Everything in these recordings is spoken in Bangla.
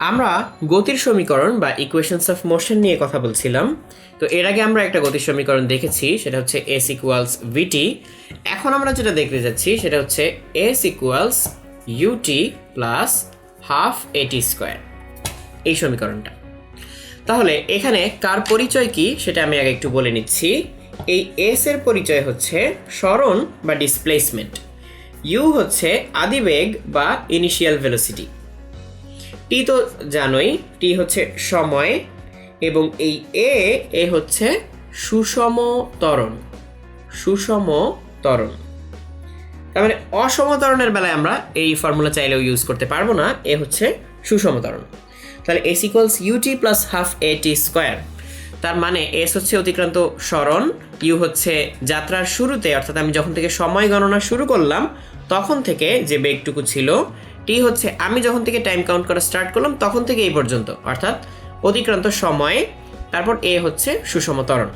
আমরা গতির সমীকরণ বা ইকুয়েশনস অফ মোশন নিয়ে কথা বলছিলাম। তো এর আগে আমরা একটা গতির সমীকরণ দেখেছি, সেটা হচ্ছে এস ইকুয়ালস ভিটি এখন আমরা যেটা দেখতে যাচ্ছি, সেটা হচ্ছে S equals U T plus half A T square এই সমীকরণটা। তাহলে এখানে কার পরিচয় কি, সেটা আমি আগে একটু বলে নিচ্ছি। এই এস এর পরিচয় হচ্ছে স্মরণ বা ডিসপ্লেসমেন্ট ইউ হচ্ছে আদিবেগ বা ইনিশিয়াল ভেলোসিটি টি তো জানোই, টি হচ্ছে সময় এবং এই এ এ হচ্ছে সুষম ত্বরণ সুষম ত্বরণ। তার মানে অসম ত্বরণের বেলায় আমরা এই ফর্মুলা চাইলেও ইউজ করতে পারব না, এ হচ্ছে সুষম ত্বরণ। তাহলে S equals U T plus half A T square তার মানে এস হচ্ছে অতিক্রান্ত স্মরণ ইউ হচ্ছে যাত্রার শুরুতে, অর্থাৎ আমি যখন থেকে সময় গণনা শুরু করলাম, তখন থেকে যে বেগটুকু ছিল টি হচ্ছে, আমি যখন থেকে টাইম কাউন্ট করা স্টার্ট করলাম, তখন থেকে এই পর্যন্ত। অর্থাৎ অতিক্রান্ত সময়ে, তারপর এ হচ্ছে সুষম ত্বরণ।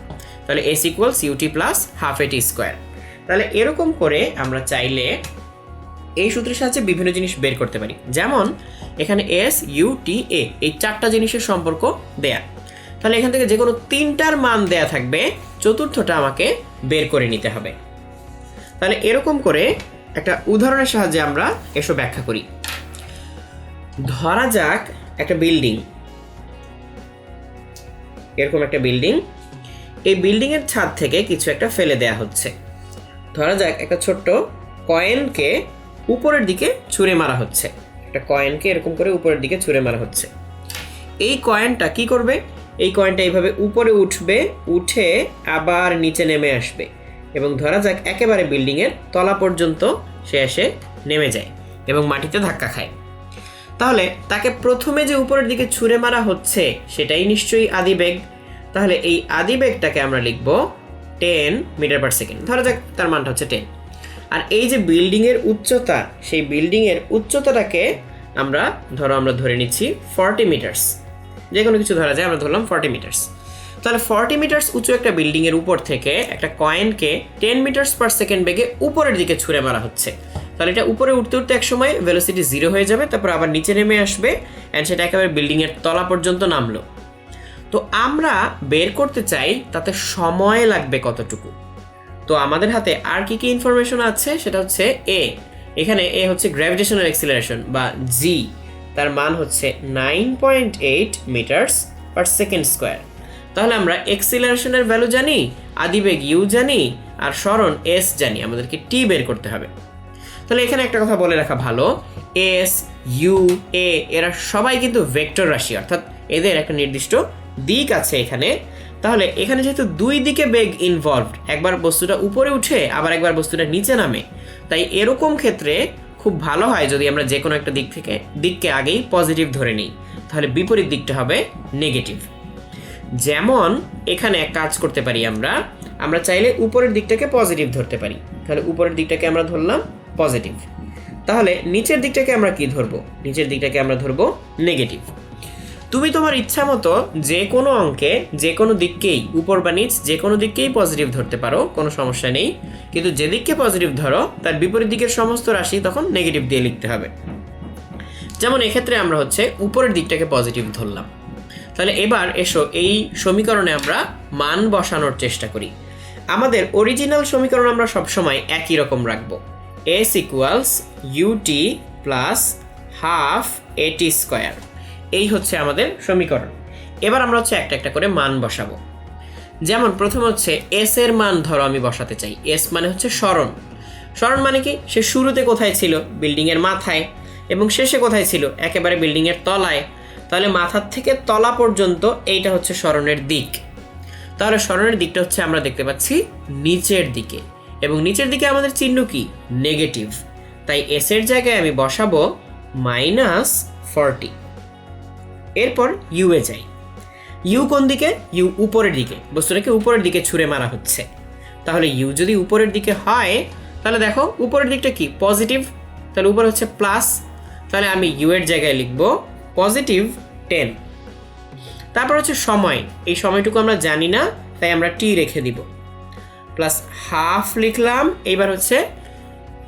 তাহলে S equals U T plus half A T square তাহলে এরকম করে আমরা চাইলে এই সূত্রের সাহায্যে বিভিন্ন জিনিস বের করতে পারি। যেমন, এখানে এস ইউ টি এ এই চারটা জিনিসের সম্পর্ক দেয়া। তাহলে এখান থেকে যে কোনো তিনটার মান দেয়া থাকবে, চতুর্থটা আমাকে বের করে নিতে হবে। তাহলে এরকম করে একটা উদাহরণের সাহায্যে আমরা এসব ব্যাখ্যা করি। ধরা যাক একটা বিল্ডিং এরকম একটা বিল্ডিং এই বিল্ডিংয়ের ছাদ থেকে কিছু একটা ফেলে দেয়া হচ্ছে। ধরা যাক একটা ছোট্ট কয়েনকে উপরের দিকে ছুঁড়ে মারা হচ্ছে। একটা কয়েনকে এরকম করে উপরের দিকে ছুঁড়ে মারা হচ্ছে। এই কয়েনটা কি করবে? এই কয়েনটা এইভাবে উপরে উঠবে, উঠে আবার নিচে নেমে আসবে। এবং ধরা যাক একেবারে বিল্ডিংয়ের তলা পর্যন্ত সে এসে নেমে যায় এবং মাটিতে ধাক্কা খায়। তাহলে তাকে প্রথমে যে উপরের দিকে ছুঁড়ে মারা হচ্ছে, সেটাই নিশ্চয়ই আদিবেগ তাহলে এই আদিবেগটাকে আমরা লিখব টেন মিটার পার সেকেন্ড। ধরা যাক তার মানটা হচ্ছে টেন। আর এই যে বিল্ডিংয়ের উচ্চতা, সেই বিল্ডিংয়ের উচ্চতাটাকে আমরা, ধরো আমরা ধরে নিচ্ছি ফর্টি মিটার্স। যে কোনো কিছু ধরা যায়, আমরা ধরলাম ফর্টি মিটার্স। তাহলে ফর্টি মিটার্স উঁচু একটা বিল্ডিংয়ের উপর থেকে একটা কয়েনকে টেন মিটার্স পার সেকেন্ড বেগে উপরের দিকে ছুঁড়ে মারা হচ্ছে। তাহলে এটা উপরে উঠতে উঠতে এক সময় ভেলোসিটি জিরো হয়ে যাবে, তারপর আবার নিচে নেমে আসবে অ্যান্ড সেটা একেবারে বিল্ডিংয়ের তলা পর্যন্ত নামলো। তো আমরা বের করতে চাই তাতে সময় লাগবে কতটুকু। তো আমাদের হাতে আর কি কি ইনফরমেশন আছে? সেটা হচ্ছে এ এখানে এ হচ্ছে গ্র্যাভিটেশনাল এক্সিলারেশন বা জি তার মান হচ্ছে nine point eight metres per second square তাহলে আমরা এক্সিলারেশনের ভ্যালু জানি, আদিবেগ ইউ জানি, আর স্মরণ এস জানি। আমাদেরকে টি বের করতে হবে। তাহলে এখানে একটা কথা বলে রাখা ভালো। এস ইউ এ এরা সবাই কিন্তু ভেক্টর রাশি, অর্থাৎ এদের একটা নির্দিষ্ট দিক আছে এখানে। তাহলে এখানে যেহেতু দুই দিকে বেগ ইনভলভড একবার বস্তুটা উপরে উঠে, আবার একবার বস্তুটা নিচে নামে। তাই এরকম ক্ষেত্রে খুব ভালো হয় যদি আমরা যে কোনো একটা দিক থেকে, দিককে আগেই পজিটিভ ধরে নিই। তাহলে বিপরীত দিকটা হবে নেগেটিভ যেমন এখানে এক কাজ করতে পারি আমরা আমরা চাইলে উপরের দিকটাকে পজিটিভ ধরতে পারি। তাহলে উপরের দিকটাকে আমরা ধরলাম পজিটিভ। তাহলে নিচের দিকটাকে আমরা কি ধরবো? নিচের দিকটাকে আমরা ধরবো নেগেটিভ। তুমি তোমার ইচ্ছা মতো যে কোনো অঙ্কে, যে কোনো দিককেই, উপর বা নিচ, যে কোনো দিককেই পজিটিভ ধরতে পারো, কোনো সমস্যা নেই। কিন্তু যে দিককে পজিটিভ ধরো, তার বিপরীত দিকের সমস্ত রাশি তখন নেগেটিভ দিয়ে লিখতে হবে। যেমন এক্ষেত্রে আমরা হচ্ছে উপরের দিকটাকে পজিটিভ ধরলাম। তাহলে এবার এসো, এই সমীকরণে আমরা মান বসানোর চেষ্টা করি। আমাদের অরিজিনাল সমীকরণ আমরা সবসময় একই রকম রাখব। S equals U T plus half A T square এই হচ্ছে আমাদের সমীকরণ। এবার আমরা হচ্ছে একটা একটা করে মান বসাবো। যেমন প্রথম হচ্ছে এস এর মান ধরো আমি বসাতে চাই। এস মানে হচ্ছে স্মরণ। স্মরণ মানে কি? সে শুরুতে কোথায় ছিল? বিল্ডিংয়ের মাথায়। এবং শেষে কোথায় ছিল? একেবারে বিল্ডিংয়ের তলায়। তাহলে মাথার থেকে তলা পর্যন্ত এইটা হচ্ছে স্মরণের দিক। তাহলে স্মরণের দিকটা হচ্ছে আমরা দেখতে পাচ্ছি নিচের দিকে। এবং নিচের দিকে আমাদের চিহ্ন কি? নেগেটিভ তাই এস এর জায়গায় আমি বসাবো মাইনাস ফর্টি এরপর ইউ এ যাই। ইউ কোন দিকে? ইউ উপরের দিকে। বস্তুটাকে উপরের দিকে ছুঁড়ে মারা হচ্ছে। তাহলে ইউ যদি উপরের দিকে হয়, তাহলে দেখো উপরের দিকটা কি? পজিটিভ তাহলে উপরে হচ্ছে প্লাস তাহলে আমি ইউ এর জায়গায় লিখব পজিটিভ টেন তারপর হচ্ছে সময়। এই সময়টুকু আমরা জানি না, তাই আমরা টি রেখে দিব। প্লাস হাফ লিখলাম। এইবার হচ্ছে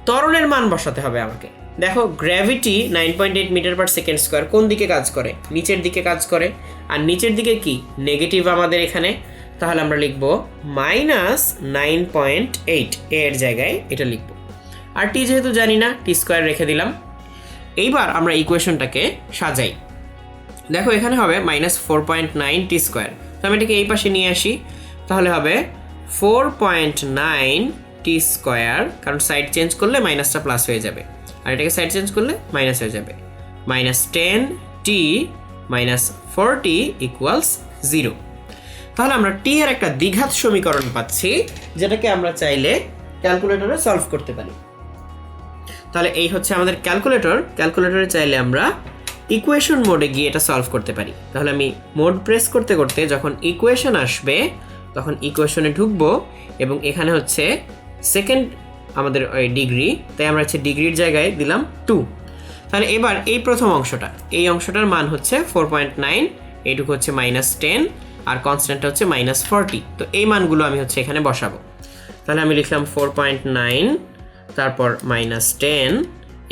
ত্বরণের মান বসাতে হবে আমাকে। দেখো gravity nine point eight metre per second square কোন দিকে কাজ করে? নিচের দিকে কাজ করে। আর নিচের দিকে কি? নেগেটিভ আমাদের এখানে। তাহলে আমরা লিখব মাইনাস নাইন পয়েন্ট এইট এর জায়গায় এটা লিখব। আর টি যেহেতু জানি না টি স্কোয়ার রেখে দিলাম। এইবার আমরা ইকুয়েশনটাকে সাজাই। দেখো, এখানে হবে minus four point nine T square তো আমি এটাকে এই পাশে নিয়ে আসি। তাহলে হবে four point nine T square কারণ সাইড চেঞ্জ করলে মাইনাসটা প্লাস হয়ে যাবে। আর এটাকে সাইড চেঞ্জ করলে মাইনাস হয়ে যাবে। Minus ten T minus forty equals zero তাহলে আমরা টি এর একটা দ্বিঘাত সমীকরণ পাচ্ছি, যেটাকে আমরা চাইলে ক্যালকুলেটরে সলভ করতে পারি। তাহলে এই হচ্ছে আমাদের ক্যালকুলেটর ক্যালকুলেটরে চাইলে আমরা ইকুয়েশন মোডে গিয়ে এটা সলভ করতে পারি। তাহলে আমি মোড প্রেস করতে করতে যখন ইকুয়েশন আসবে তখন ইকুয়েশনে ঢুকবো এবং এখানে হচ্ছে সেকেন্ড আমাদের ওই ডিগ্রি তাই আমরা হচ্ছে ডিগ্রির জায়গায় দিলাম টু তাহলে এবার এই প্রথম অংশটা, এই অংশটার মান হচ্ছে ফোর পয়েন্ট নাইন এইটুকু হচ্ছে মাইনাস টেন আর কনস্ট্যান্টটা হচ্ছে মাইনাস ফর্টি তো এই মানগুলো আমি হচ্ছে এখানে বসাবো। তাহলে আমি লিখলাম ফোর পয়েন্ট নাইন তারপর মাইনাস টেন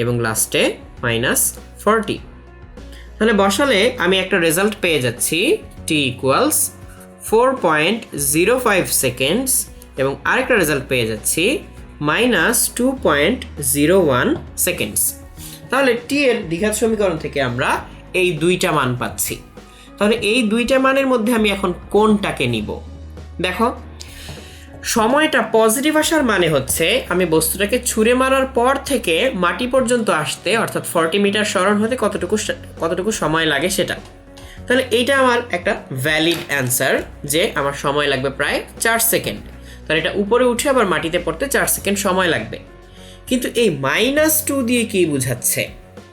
এবং লাস্টে মাইনাস ফর্টি তাহলে বসালে আমি একটা রেজাল্ট পেয়ে যাচ্ছি T equals four point zero five seconds এবং আরেকটা রেজাল্ট পেয়ে যাচ্ছি minus two point zero one seconds তাহলে টি এর দ্বিঘাত সমীকরণ থেকে আমরা এই দুইটা মান পাচ্ছি। তাহলে এই দুইটা মানের মধ্যে আমি এখন কোনটাকে নিব? দেখো, সময়টা পজিটিভ আসার মানে হচ্ছে আমি বস্তুটাকে ছুঁড়ে মারার পর থেকে মাটি পর্যন্ত আসতে, অর্থাৎ ফর্টি মিটার স্মরণ হতে কতটুকু কতটুকু সময় লাগে সেটা। তাহলে এইটা আমার একটা ভ্যালিড অ্যান্সার যে আমার সময় লাগবে প্রায় চার সেকেন্ড তাহলে এটা উপরে উঠে আবার মাটিতে পড়তে চার সেকেন্ড সময় লাগবে। কিন্তু এই মাইনাস টু দিয়ে কি বোঝাচ্ছে?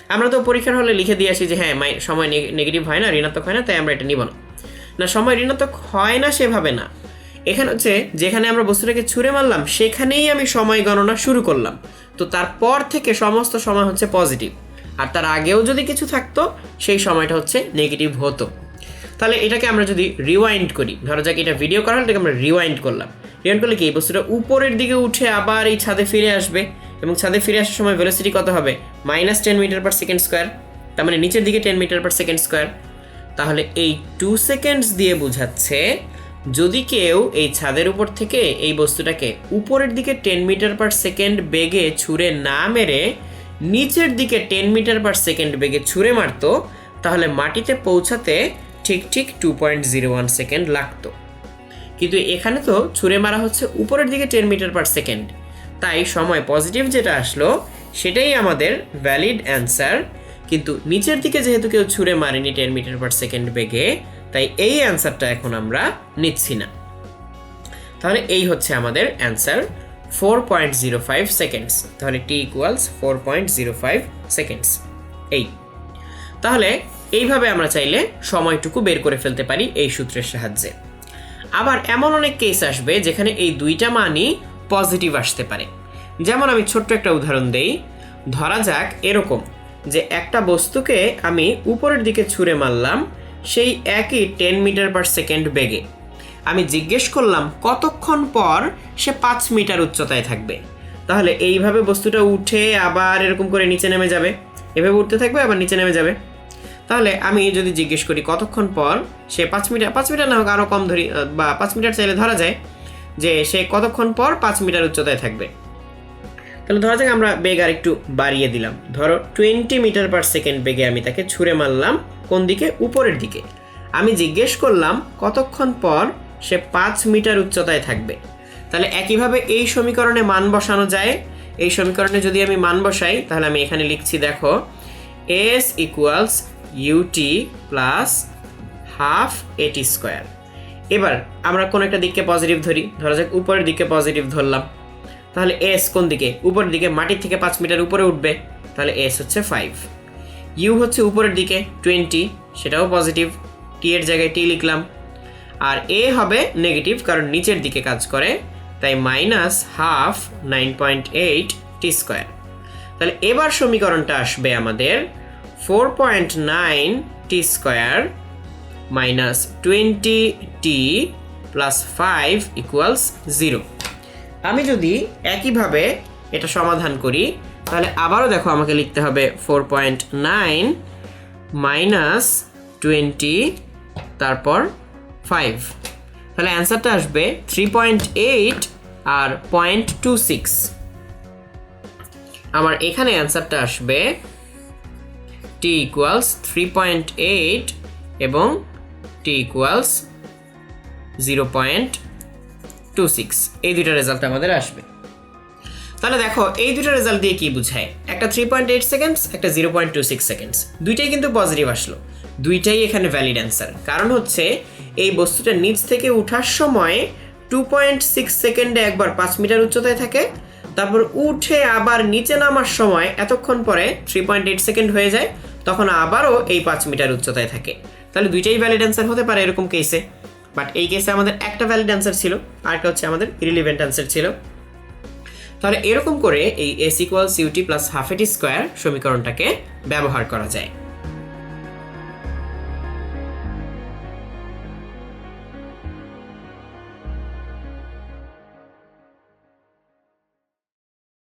আমরা তো পরীক্ষার হলে লিখে দিয়ে আসি যে হ্যাঁ মাই- সময় নেগেটিভ হয় না, ঋণাত্মক হয় না, তাই আমরা এটা নিব না। না, সময় ঋণাত্মক হয় না সেভাবে না। এখানে হচ্ছে যেখানে আমরা বস্তুটাকে ছুঁড়ে মারলাম, সেখানেই আমি সময় গণনা শুরু করলাম। তো তারপর থেকে সমস্ত সময় হচ্ছে পজিটিভ আর তার আগেও যদি কিছু থাকতো, সেই সময়টা হচ্ছে নেগেটিভ হতো। তাহলে এটাকে আমরা যদি রিওয়াইন্ড করি, ধরো যাক এটা ভিডিও করা হলে, এটাকে আমরা রিওয়াইন্ড করলাম। রিওয়াইন্ড করলে কি, এই বস্তুটা উপরের দিকে উঠে আবার এই ছাদে ফিরে আসবে এবং ছাদে ফিরে আসার সময় ভেলোসিটি কত হবে? Minus ten metre per second square তার মানে নিচের দিকে ten metre per second square তাহলে এই টু সেকেন্ডস দিয়ে বোঝাচ্ছে, যদি কেউ এই ছাদের উপর থেকে এই বস্তুটাকে উপরের দিকে টেন মিটার পার সেকেন্ড বেগে ছুঁড়ে না মেরে নিচের দিকে টেন মিটার পার সেকেন্ড বেগে ছুঁড়ে মারতো, তাহলে মাটিতে পৌঁছাতে ঠিক ঠিক two point zero one second লাগতো। কিন্তু এখানে তো ছুঁড়ে মারা হচ্ছে উপরের দিকে টেন মিটার পার সেকেন্ড তাই সময় পজিটিভ যেটা আসলো, সেটাই আমাদের ভ্যালিড অ্যান্সার কিন্তু নিচের দিকে যেহেতু কেউ ছুঁড়ে মারেনি টেন মিটার পার সেকেন্ড বেগে, তাই এই অ্যান্সারটা এখন আমরা নিচ্ছি না। তাহলে এই হচ্ছে আমাদের answer four point zero five seconds তাহলে T equals four point zero five seconds এই। তাহলে এইভাবে আমরা চাইলে সময়টুকু বের করে ফেলতে পারি এই সূত্রের সাহায্যে। আবার এমন অনেক কেস আসবে যেখানে এই দুইটা মানই পজিটিভ আসতে পারে। যেমন আমি ছোট্ট একটা উদাহরণ দেই। ধরা যাক এরকম যে একটা বস্তুকে আমি উপরের দিকে ছুঁড়ে মারলাম, সেই একই টেন মিটার পার সেকেন্ড বেগে। আমি জিজ্ঞেস করলাম, কতক্ষণ পর সে পাঁচ মিটার উচ্চতায় থাকবে? তাহলে এইভাবে বস্তুটা উঠে আবার এরকম করে নিচে নেমে যাবে। এভাবে উঠতে থাকবে, আবার নিচে নেমে যাবে। তাহলে আমি যদি জিজ্ঞেস করি, কতক্ষণ পর সে পাঁচ মিটার পাঁচ মিটার না হোক আরও কম ধরি বা পাঁচ মিটার চাইলে ধরা যায় যে সে কতক্ষণ পর পাঁচ মিটার উচ্চতায় থাকবে। তাহলে ধরা যাক আমরা বেগ আর একটু বাড়িয়ে দিলাম। ধরো টোয়েন্টি মিটার পার সেকেন্ড বেগে আমি তাকে ছুঁড়ে মারলাম কোন দিকে? উপরের দিকে। আমি জিজ্ঞেস করলাম, কতক্ষণ পর সে পাঁচ মিটার উচ্চতায় থাকবে। তাহলে একইভাবে এই সমীকরণে মান বসানো যায়। এই সমীকরণে যদি আমি মান বসাই, তাহলে আমি এখানে লিখছি, দেখো S equals U T plus half A T square এবার আমরা কোন একটা দিককে পজিটিভ ধরি। ধরা যাক, উপরের দিকে পজিটিভ ধরলাম। তাহলে এস কোন দিকে? উপরের দিকে, মাটির থেকে পাঁচ মিটার উপরে উঠবে। তাহলে এস হচ্ছে ফাইভ ইউ হচ্ছে উপরের দিকে টোয়েন্টি সেটাও পজিটিভ টি এর জায়গায় টি লিখলাম। আর এ হবে নেগেটিভ কারণ নিচের দিকে কাজ করে, তাই minus half nine point eight T square তাহলে এবার সমীকরণটা আসবে আমাদের four point nine T square minus twenty T plus five equals zero আমি যদি একইভাবে এটা সমাধান করি, তাহলে আবারও দেখো আমাকে লিখতে হবে four point nine minus twenty তারপর ফাইভ তাহলে অ্যান্সারটা আসবে থ্রি পয়েন্ট এইট আর পয়েন্ট টু সিক্স আমার এখানে অ্যান্সারটা আসবে T equals three point eight এবং T equals zero point two six এই দুইটা রেজাল্ট আমাদের আসবে। তাহলে দেখো, এই দুটো রেজাল্ট দিয়ে কি বুঝায়? একটা থ্রি পয়েন্ট এইট সেকেন্ডস একটা zero point two six seconds দুইটাই কিন্তু পজিটিভ আসলো। দুইটাই এখানে ভ্যালিড অ্যান্সার কারণ হচ্ছে এই বস্তুটা নিচ থেকে উঠার সময় টু পয়েন্ট সিক্স সেকেন্ডে একবার পাঁচ মিটার উচ্চতায় থাকে। তারপর উঠে আবার নিচে নামার সময় এতক্ষণ পরে থ্রি পয়েন্ট এইট সেকেন্ড হয়ে যায়, তখন আবারও এই পাঁচ মিটার উচ্চতায় থাকে। তাহলে দুইটাই ভ্যালিড অ্যান্সার হতে পারে এরকম কেসে বাট এই কেসে আমাদের একটা ভ্যালিড অ্যান্সার ছিল, আরেকটা হচ্ছে আমাদের ইরিলিভেন্ট অ্যান্সার ছিল। তাহলে এরকম করে এই S equals U T plus half A T square সমীকরণটাকে ব্যবহার করা যায়।